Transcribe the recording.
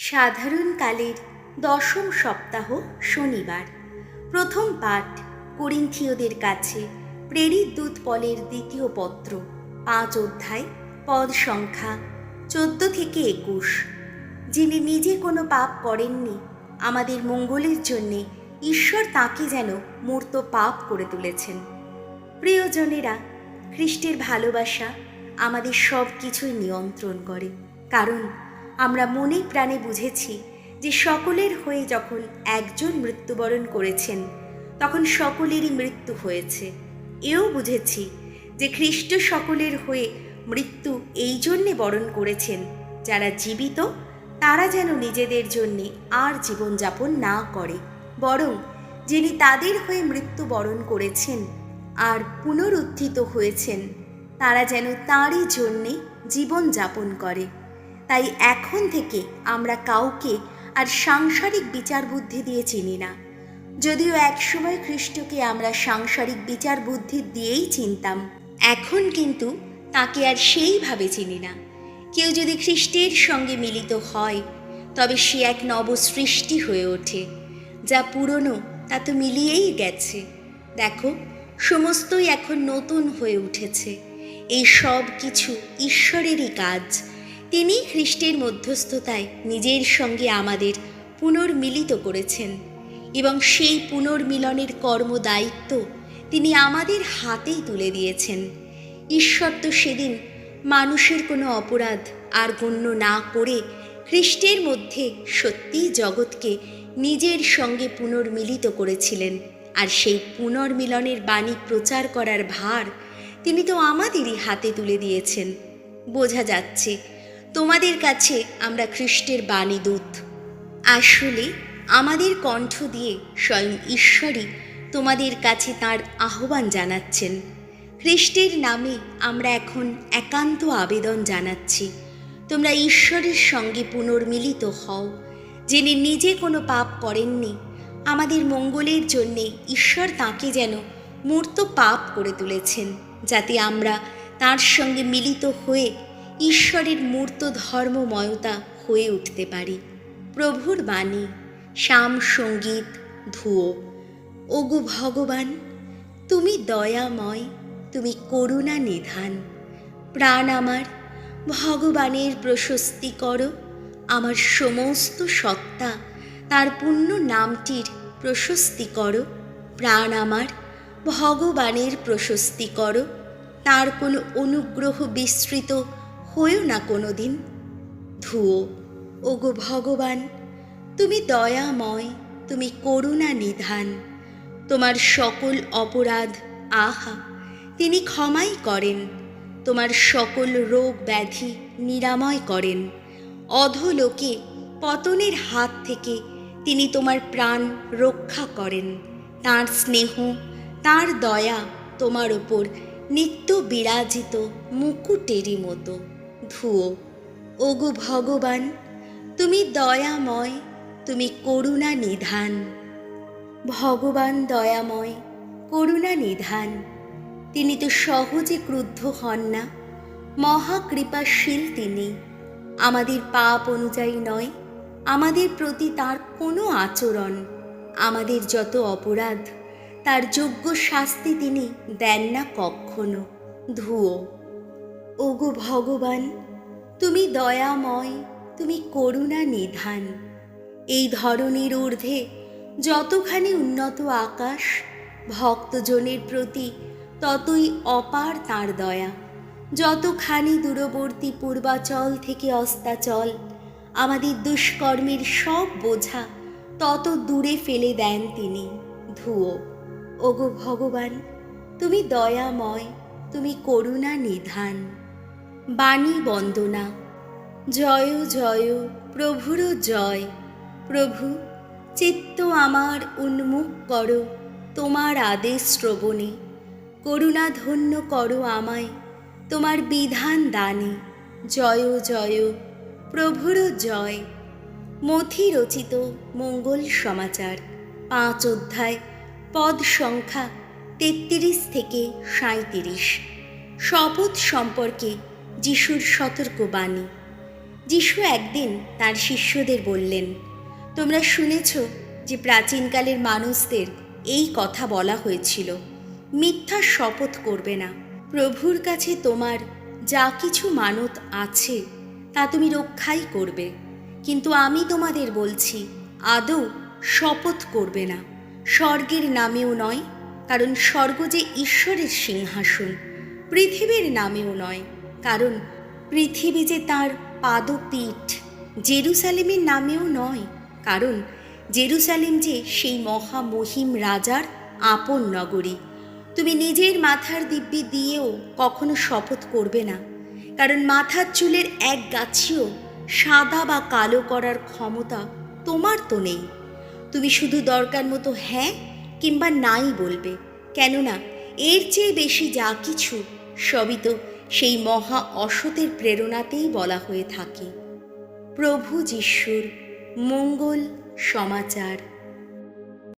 সাধারণকালের দশম সপ্তাহ শনিবার। প্রথম পাঠ করিন্থীয়দের কাছে প্রেরিত দূত পলের দ্বিতীয় পত্র, পাঁচ অধ্যায়, পদ সংখ্যা চোদ্দ থেকে একুশ। যিনি নিজে কোনো পাপ করেননি, আমাদের মঙ্গলের জন্যে ঈশ্বর তাকে যেন মূর্ত পাপ করে তুলেছেন। প্রিয়জনেরা, খ্রিস্টের ভালোবাসা আমাদের সব কিছুই নিয়ন্ত্রণ করে, কারণ আমরা মনে প্রাণে বুঝেছি যে সকলের হয়ে যখন একজন মৃত্যুবরণ করেছেন, তখন সকলেরই মৃত্যু হয়েছে। এও বুঝেছি যে খ্রিস্ট সকলের হয়ে মৃত্যু এই জন্যে বরণ করেছেন, যারা জীবিত, তারা যেন নিজেদের জন্যে আর জীবনযাপন না করে, বরং যিনি তাদের হয়ে মৃত্যু বরণ করেছেন আর পুনরুত্থিত হয়েছেন, তারা যেন তাঁরই জন্যে জীবন যাপন করে। তাই এখন থেকে আমরা কাউকে আর সাংসারিক বিচার বুদ্ধি দিয়ে চিনি না। যদিও একসময় খ্রিস্টকে আমরা সাংসারিক বিচার বুদ্ধি দিয়েই চিনতাম, এখন কিন্তু তাকে আর সেইভাবে চিনি না। কেউ যদি খ্রিস্টের সঙ্গে মিলিত হয়, তবে সে এক নবসৃষ্টি হয়ে ওঠে, যা পুরনো তা তো মিলিয়েই গেছে। দেখো, সমস্তই এখন নতুন হয়ে উঠেছে। এই সব কিছু ঈশ্বরেরই কাজ। তিনি খ্রিস্টের মধ্যস্থতায় নিজের সঙ্গে আমাদের পুনর্মিলিত করেছেন এবং সেই পুনর্মিলনের কর্মদায়িত্ব তিনি আমাদের হাতেই তুলে দিয়েছেন। ঈশ্বর তো সেদিন মানুষের কোনো অপরাধ আর গণ্য না করে খ্রিস্টের মধ্যে সত্যিই জগৎকে নিজের সঙ্গে পুনর্মিলিত করেছিলেন আর সেই পুনর্মিলনের বাণী প্রচার করার ভার তিনি তো আমাদেরই হাতে তুলে দিয়েছেন। বোঝা যাচ্ছে তোমাদের কাছে আমরা খ্রিস্টের বাণী দূত। আসলে আমাদের কণ্ঠ দিয়ে স্বয়ং ঈশ্বরই তোমাদের কাছে তার আহ্বান জানাচ্ছেন। খ্রিস্টের নামে আমরা এখন একান্ত আবেদন জানাচ্ছি। তোমরা ঈশ্বরের সঙ্গে পুনর্মিলিত হও। যিনি নিজে কোনো পাপ করেননি। আমাদের মঙ্গলের জন্যে ঈশ্বর তাকে যেন মূর্ত পাপ করে তুলেছেন, যাতে আমরা তার সঙ্গে মিলিত হয়ে ঈশ্বরের মূর্ত ধর্মময়তা হয়ে উঠতে পারি। প্রভুর বাণী, শ্যাম সংগীত ধুয়ো ওগো ভগবান, তুমি দয়াময়, তুমি করুণা নিধান। প্রাণ আমার, ভগবানের প্রশস্তি করো। আমার সমস্ত সত্তা, তার পুণ্য নামটির প্রশস্তি করো। প্রাণ আমার, ভগবানের প্রশস্তি করো। তার কোনো অনুগ্রহ বিস্তৃত হয়েও না কোনো দিন ধুয়ো ওগো ভগবান, তুমি দয়াময়, তুমি করুণা নিধান। তোমার সকল অপরাধ, আহা, তিনি ক্ষমাই করেন। তোমার সকল রোগ ব্যাধি নিরাময় করেন। অধলোকে পতনের হাত থেকে তিনি তোমার প্রাণ রক্ষা করেন। তার স্নেহ, তার দয়া তোমার ওপর নিত্য বিরাজিত মুকুটেরই মতো। ধুয়ো ওগো ভগবান, তুমি দয়াময়, তুমি করুণা নিধান। ভগবান দয়াময়, করুণা নিধান। তিনি তো সহজে ক্রুদ্ধ হন না, মহাকৃপাশীল তিনি। আমাদের পাপ অনুযায়ী নয়, আমাদের প্রতি তার কোনো আচরণ। আমাদের যত অপরাধ, তার যোগ্য শাস্তি তিনি দেন না কখনো। ধুয়ো ওগো ভগবান, তুমি দয়াময়, তুমি করুণা নিধান। এই ধরনের ঊর্ধ্বে যতখানি উন্নত আকাশ, ভক্তজনের প্রতি ততই অপার তার দয়া। যতখানি দূরবর্তী পূর্বাচল থেকে অস্তাচল, আমাদের দুষ্কর্মের সব বোঝা তত দূরে ফেলে দেন তিনি ধুয়ো ওগো ভগবান, তুমি দয়াময়, তুমি করুণা নিধান। বাণী বন্দনা। জয় জয়, প্রভুর জয়। প্রভু, চিত্ত আমার উন্মুখ করো, তোমার আদেশ শ্রবণে। করুণা ধন্য করো আমায়, তোমার বিধান দানে। জয় জয়, প্রভুর জয়। মথি রচিত মঙ্গল সমাচার, পাঁচ অধ্যায়, পদ সংখ্যা তেত্রিশ থেকে সাঁইত্রিশ। শপথ সম্পর্কে যিশুর সতর্ক বাণী। যিশু একদিন তার শিষ্যদের বললেন, তোমরা শুনেছ যে প্রাচীনকালের মানুষদের এই কথা বলা হয়েছিল, মিথ্যা শপথ করবে না। প্রভুর কাছে তোমার যা কিছু মানত আছে, তা তুমি রক্ষাই করবে। কিন্তু আমি তোমাদের বলছি, আদৌ শপথ করবে না। স্বর্গের নামেও নয়, কারণ স্বর্গ যে ঈশ্বরের সিংহাসন, পৃথিবীর নামেও নয়। কারণ পৃথিবী যে তার পাদপীঠ জেরুসালেমের নামেও নয়, কারণ জেরুসালেম যে সেই মহামহিম রাজার আপন নগরী। তুমি নিজের মাথার দিব্যি দিয়েও কখনো শপথ করবে না, কারণ মাথার চুলের এক গাছিও সাদা বা কালো করার ক্ষমতা তোমার তো নেই। তুমি শুধু দরকার মতো হ্যাঁ কিংবা নাই বলবে, কেননা এর চেয়ে বেশি যা কিছু সবই তো সেই মহা অসতের প্রেরণাতেই বলা হয়ে থাকে। প্রভু যিশুর মঙ্গল সমাচার।